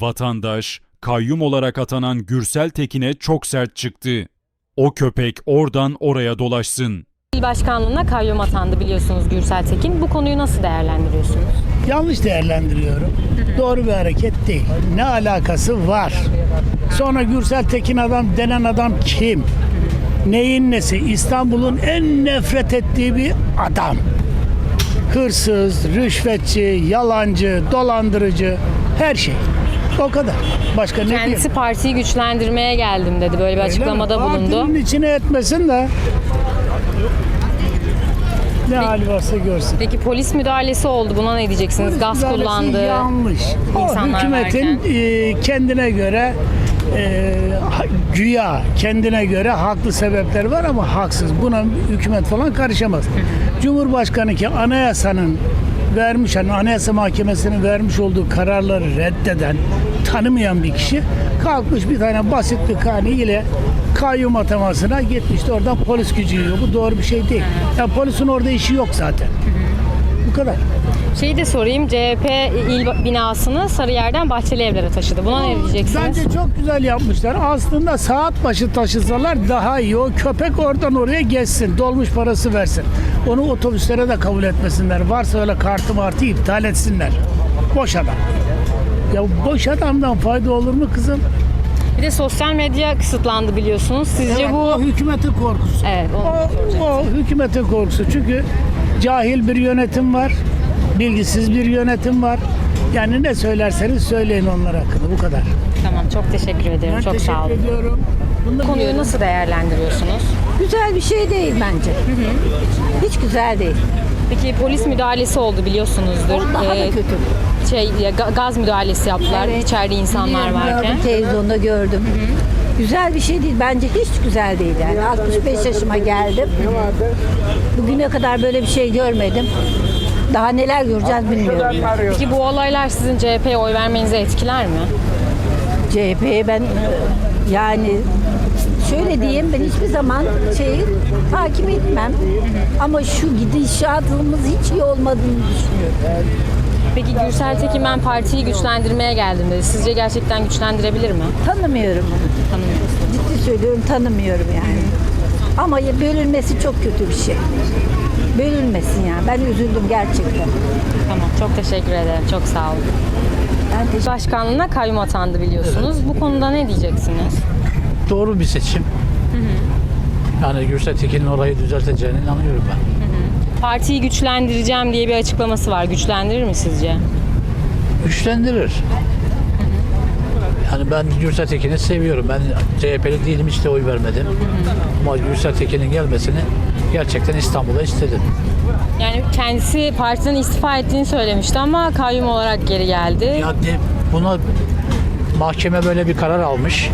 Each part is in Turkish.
Vatandaş, kayyum olarak atanan Gürsel Tekin'e çok sert çıktı. O köpek oradan oraya dolaşsın. İl başkanlığına kayyum atandı biliyorsunuz Gürsel Tekin. Bu konuyu nasıl değerlendiriyorsunuz? Yanlış değerlendiriyorum. Doğru bir hareket değil. Ne alakası var? Sonra Gürsel Tekin adam denen adam kim? Neyin nesi? İstanbul'un en nefret ettiği bir adam. Hırsız, rüşvetçi, yalancı, dolandırıcı, her şey. O kadar. Başka ne diyeyim? Kendisi partiyi güçlendirmeye geldim dedi. Böyle bir açıklamada Öyle mi? bulundu. Partinin içine etmesin de ne hali varsa görsün. Peki polis müdahalesi oldu. Buna ne diyeceksiniz? Polis Gaz kullandı. Yanlış. O İnsanlar hükümetin e, kendine göre e, güya kendine göre haklı sebepler var ama haksız. Buna hükümet falan karışamaz. Cumhurbaşkanı ki anayasanın vermiş hani anayasa mahkemesinin vermiş olduğu kararları reddeden tanımayan bir kişi kalkmış bir tane basit bir kani ile kayyum atamasına gitmişti oradan polis gücü yiyor. Bu doğru bir şey değil. Ya polisin orada işi yok zaten. Kadar. Şeyi de sorayım. CHP il binasını Sarıyer'den Bahçeli Evler'e taşıdı. Buna ne diyeceksiniz? Bence çok güzel yapmışlar. Aslında saat başı taşısalar daha iyi. O köpek oradan oraya geçsin. Dolmuş parası versin. Onu otobüslere de kabul etmesinler. Varsa öyle kartı martı iptal etsinler. Boş adam. Ya boş adamdan fayda olur mu kızım? Bir de sosyal medya kısıtlandı biliyorsunuz. Sizce Evet, bu... o hükümetin korkusu. Evet, O, o hükümetin korkusu. Çünkü cahil bir yönetim var. Bilgisiz bir yönetim var. Yani ne söylerseniz söyleyin onlar hakkında. Bu kadar. Tamam çok teşekkür ederim. Ben çok teşekkür sağ olun. ediyorum. Bunu Konuyu nasıl değerlendiriyorsunuz? Güzel bir şey değil bence. Hiç güzel değil. Peki polis müdahalesi oldu biliyorsunuzdur. O daha da Ee, kötü. Şey gaz müdahalesi yaptılar Evet. içeride insanlar Biliyorum, varken. Gördüm, televizyonda gördüm. Güzel bir şey değil. Bence hiç güzel değil yani. 65 yaşıma geldim. Bugüne kadar böyle bir şey görmedim. Daha neler göreceğiz bilmiyorum. Peki bu olaylar sizin CHP'ye oy vermenizi etkiler mi? CHP'ye ben yani şöyle diyeyim ben hiçbir zaman şeyi takip etmem. Ama şu gidişatımız hiç iyi olmadığını düşünüyorum. Peki Gürsel Tekin ben partiyi güçlendirmeye geldim dedi. Sizce gerçekten güçlendirebilir mi? Tanımıyorum onu. Tanımıyorsunuz. Ciddi söylüyorum tanımıyorum yani. Ama bölünmesi çok kötü bir şey. Bölünmesin yani. Ben üzüldüm gerçekten. Tamam çok teşekkür ederim. Çok sağ olun. Ben teşekkür Başkanlığına kayyum atandı biliyorsunuz. Bu konuda ne diyeceksiniz? doğru bir seçim. Yani Gürsel Tekin'in orayı düzelteceğine inanıyorum ben. Partiyi güçlendireceğim diye bir açıklaması var. Güçlendirir mi sizce? Güçlendirir. Yani ben Gürsel Tekin'i seviyorum. Ben CHP'li değilim hiç de oy vermedim. Ama Gürsel Tekin'in gelmesini gerçekten İstanbul'a istedim. Yani kendisi partiden istifa ettiğini söylemişti ama kayyum olarak geri geldi. Ya de, buna mahkeme böyle bir karar almış.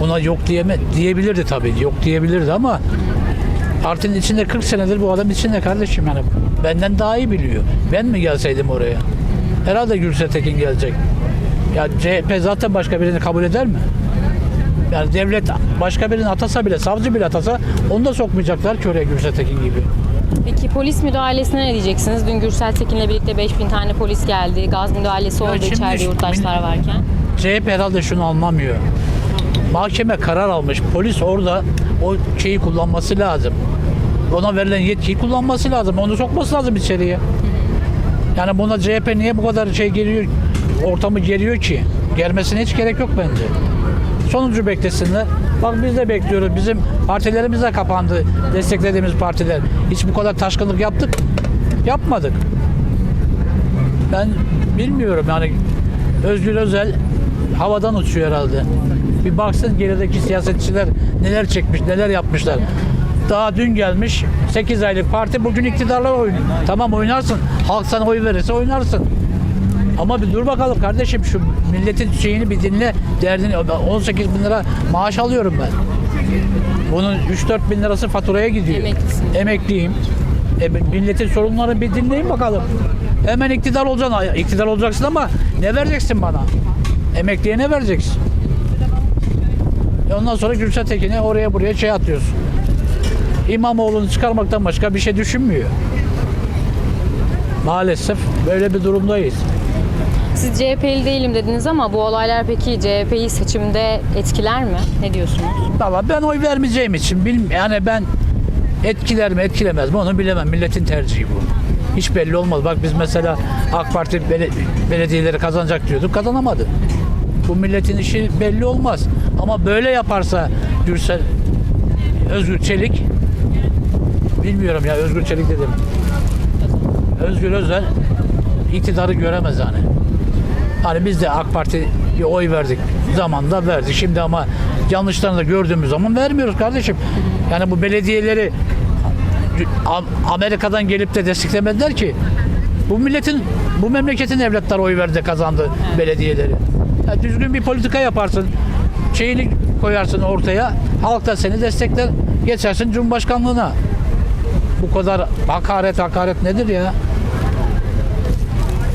Buna yok diyeme diyebilirdi tabii. Yok diyebilirdi ama partinin içinde 40 senedir bu adam içinde kardeşim yani. Benden daha iyi biliyor. Ben mi gelseydim oraya? Herhalde Gürsel Tekin gelecek. Ya CHP zaten başka birini kabul eder mi? Yani devlet başka birini atasa bile, savcı bile atasa onu da sokmayacaklar ki oraya Gürsel Tekin gibi. Peki polis müdahalesine ne diyeceksiniz? Dün Gürsel Tekin'le birlikte 5000 tane polis geldi. Gaz müdahalesi oldu şimdi içeride yurttaşlar varken. CHP herhalde şunu anlamıyor. Mahkeme karar almış. Polis orada o şeyi kullanması lazım. Ona verilen yetkiyi kullanması lazım. Onu sokması lazım içeriye. Yani buna CHP niye bu kadar şey geliyor, ortamı geriyor ki? Gelmesine hiç gerek yok bence. Sonucu beklesinler. Bak biz de bekliyoruz. Bizim partilerimiz de kapandı. Desteklediğimiz partiler. Hiç bu kadar taşkınlık yaptık. Yapmadık. Ben bilmiyorum yani Özgür Özel havadan uçuyor herhalde. Bir baksın gerideki siyasetçiler neler çekmiş, neler yapmışlar. Daha dün gelmiş 8 aylık parti bugün iktidarla oynuyor. Tamam oynarsın. Halk sana oy verirse oynarsın. Ama bir dur bakalım kardeşim şu milletin şeyini bir dinle derdini 18 bin lira maaş alıyorum ben. Bunun 3-4 bin lirası faturaya gidiyor. Emeklisin. Emekliyim. E, milletin sorunlarını bir dinleyin bakalım. Hemen iktidar olacaksın. İktidar olacaksın ama ne vereceksin bana? Emekliye ne vereceksin? E ondan sonra Gülşah Tekin'e oraya buraya şey atıyorsun. İmamoğlu'nu çıkarmaktan başka bir şey düşünmüyor. Maalesef böyle bir durumdayız. Siz CHP'li değilim dediniz ama bu olaylar peki CHP'yi seçimde etkiler mi? Ne diyorsunuz? Valla ben oy vermeyeceğim için bilmiyorum. Yani ben etkiler mi etkilemez mi onu bilemem. Milletin tercihi bu. Hiç belli olmaz. Bak biz mesela AK Parti bele- belediyeleri kazanacak diyorduk. Kazanamadı. Bu milletin işi belli olmaz. Ama böyle yaparsa Gürsel Özgür Çelik bilmiyorum ya Özgür Çelik dedim. Özgür Özel iktidarı göremez yani. Hani biz de AK Parti'ye oy verdik. Zamanında verdik. Şimdi ama yanlışlarını da gördüğümüz zaman vermiyoruz kardeşim. Yani bu belediyeleri Am- Amerika'dan gelip de desteklemediler ki. Bu milletin, bu memleketin evlatları oy verdi kazandı belediyeleri. Ya düzgün bir politika yaparsın. Şeyini koyarsın ortaya. Halk da seni destekler. Geçersin Cumhurbaşkanlığına. Bu kadar hakaret hakaret nedir ya?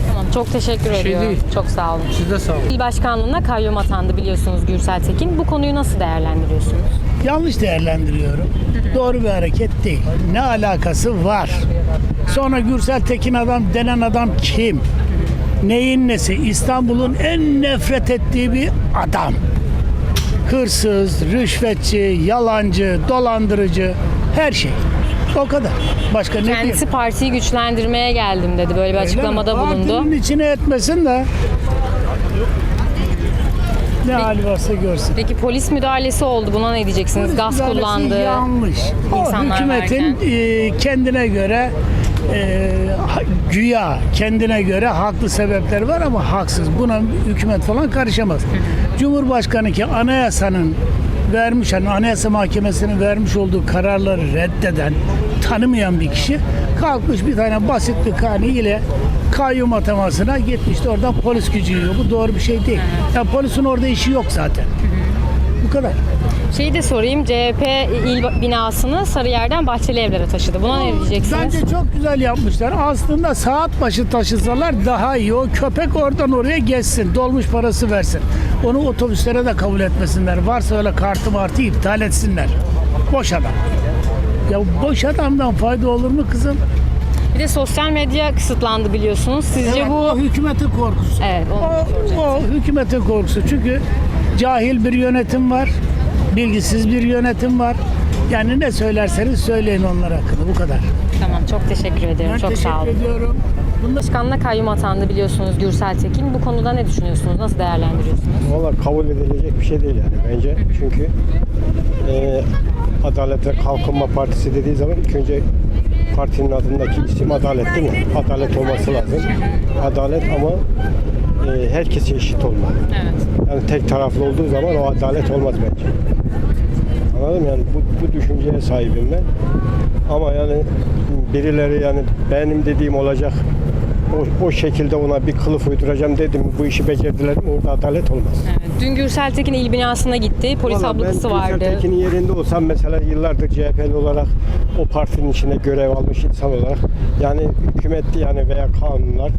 Tamam çok teşekkür şey ediyorum. değil. Çok sağ olun. Siz de sağ olun. İl başkanlığına kayyum atandı biliyorsunuz Gürsel Tekin. Bu konuyu nasıl değerlendiriyorsunuz? Yanlış değerlendiriyorum. Doğru bir hareket değil. Ne alakası var? Sonra Gürsel Tekin adam denen adam kim? Neyin nesi? İstanbul'un en nefret ettiği bir adam. Hırsız, rüşvetçi, yalancı, dolandırıcı, her şey. O kadar. Başka ne diyeyim? Kendisi partiyi güçlendirmeye geldim dedi. Böyle bir açıklamada Öyle mi? bulundu. Partinin içine etmesin de ne hali varsa görsün. Peki polis müdahalesi oldu. Buna ne diyeceksiniz? Polis Gaz kullandı. Yanlış. O hükümetin e, kendine göre e, güya kendine göre haklı sebepleri var ama haksız. Buna hükümet falan karışamaz. Cumhurbaşkanı ki anayasanın vermiş hani anayasa mahkemesinin vermiş olduğu kararları reddeden tanımayan bir kişi kalkmış bir tane basit bir kani ile kayyum atamasına gitmişti oradan polis gücü yiyor. Bu doğru bir şey değil. Ya polisin orada işi yok zaten. Bu kadar. Şeyi de sorayım. CHP il binasını Sarıyer'den Bahçeli Evler'e taşıdı. Buna ne diyeceksiniz? Bence çok güzel yapmışlar. Aslında saat başı taşısalar daha iyi. O köpek oradan oraya geçsin. Dolmuş parası versin. Onu otobüslere de kabul etmesinler. Varsa öyle kartı martı iptal etsinler. Boş adam. Ya boş adamdan fayda olur mu kızım? Bir de sosyal medya kısıtlandı biliyorsunuz. Sizce Evet, bu... o hükümetin korkusu. Evet, O, o hükümetin korkusu. Çünkü cahil bir yönetim var. Bilgisiz bir yönetim var. Yani ne söylerseniz söyleyin onlar hakkında. Bu kadar. Tamam, çok teşekkür ederim. Ben çok teşekkür sağ olun. ediyorum. Bunda Başkanına kayyum atandı biliyorsunuz Gürsel Tekin. Bu konuda ne düşünüyorsunuz? Nasıl değerlendiriyorsunuz? Valla kabul edilecek bir şey değil yani bence. Çünkü e, Adalet ve Kalkınma Partisi dediği zaman ilk önce partinin adındaki isim adalet değil mi? Adalet olması lazım. Adalet ama e, herkese eşit olmalı. Evet. Yani tek taraflı olduğu zaman o adalet olmaz bence. Anladın mı? Yani bu, bu düşünceye sahibim ben. Ama yani birileri yani benim dediğim olacak o, o şekilde ona bir kılıf uyduracağım dedim bu işi becerdiler mi orada adalet olmaz. evet. Dün Gürsel Tekin il binasına gitti. Polis Vallahi ablukası ben vardı. Gülşen Tekin'in yerinde olsam mesela yıllardır CHP'li olarak o partinin içinde görev almış insan olarak yani hükümet yani veya kanunlar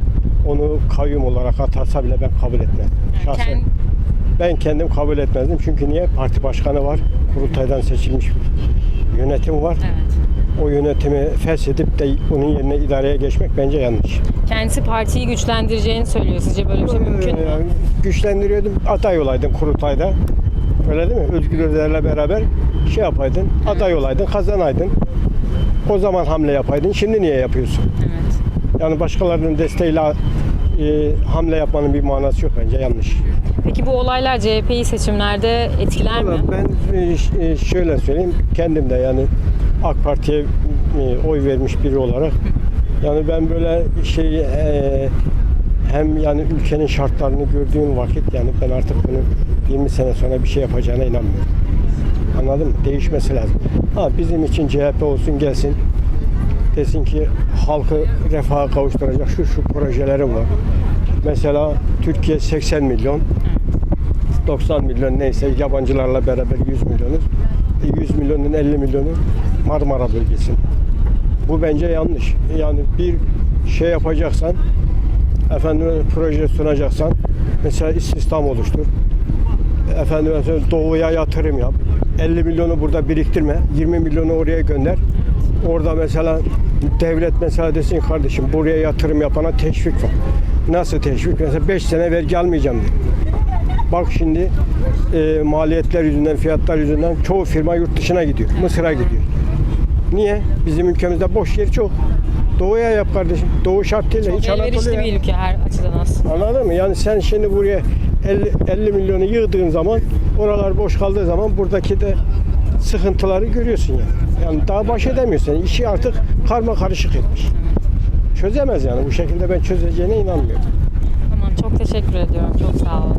onu kayyum olarak atarsa bile ben kabul etmem. Şahsen ben kendim kabul etmezdim. Çünkü niye? Parti başkanı var. Kurultaydan seçilmiş bir yönetim var. Evet. O yönetimi feshedip de onun yerine idareye geçmek bence yanlış. Kendisi partiyi güçlendireceğini söylüyor. Sizce böyle bir şey mümkün mü? Ee, güçlendiriyordum. Aday olaydın kurultayda. Öyle değil mi? Özgür Özel'le beraber şey yapaydın. Aday olaydın, kazanaydın. O zaman hamle yapaydın. Şimdi niye yapıyorsun? Yani başkalarının desteğiyle e, hamle yapmanın bir manası yok bence yanlış. Peki bu olaylar CHP'yi seçimlerde etkiler mi? Valla Ben e, e, şöyle söyleyeyim. Kendim de yani AK Parti'ye e, oy vermiş biri olarak yani ben böyle şey e, hem yani ülkenin şartlarını gördüğüm vakit yani ben artık bunu 20 sene sonra bir şey yapacağına inanmıyorum. Anladın mı? Değişmesi lazım. Ha bizim için CHP olsun gelsin. Desin ki halkı refaha kavuşturacak şu şu projelerim var. Mesela Türkiye 80 milyon. 90 milyon neyse yabancılarla beraber 100 milyonuz. E, 100 milyonun 50 milyonu Marmara bölgesi. Bu bence yanlış. Yani bir şey yapacaksan efendim proje sunacaksan mesela istihdam oluştur. Efendim mesela doğuya yatırım yap. 50 milyonu burada biriktirme. 20 milyonu oraya gönder. Orada mesela devlet mesela desin kardeşim buraya yatırım yapana teşvik var. Nasıl teşvik? Mesela 5 sene vergi almayacağım dedi. Bak şimdi e, maliyetler yüzünden, fiyatlar yüzünden çoğu firma yurt dışına gidiyor. Mısır'a gidiyor. Niye? Bizim ülkemizde boş yer çok. Doğuya yap kardeşim. Doğu şartıyla hiç Çok elverişli Anadolu'ya. bir ülke her açıdan aslında. Anladın mı? Yani sen şimdi buraya 50, 50 milyonu yığdığın zaman oralar boş kaldığı zaman buradaki de sıkıntıları görüyorsun yani. Yani daha baş edemiyorsun. Yani işi artık karma karışık etmiş. Çözemez yani. Bu şekilde ben çözeceğine inanmıyorum. Tamam çok teşekkür ediyorum. Çok sağ olun.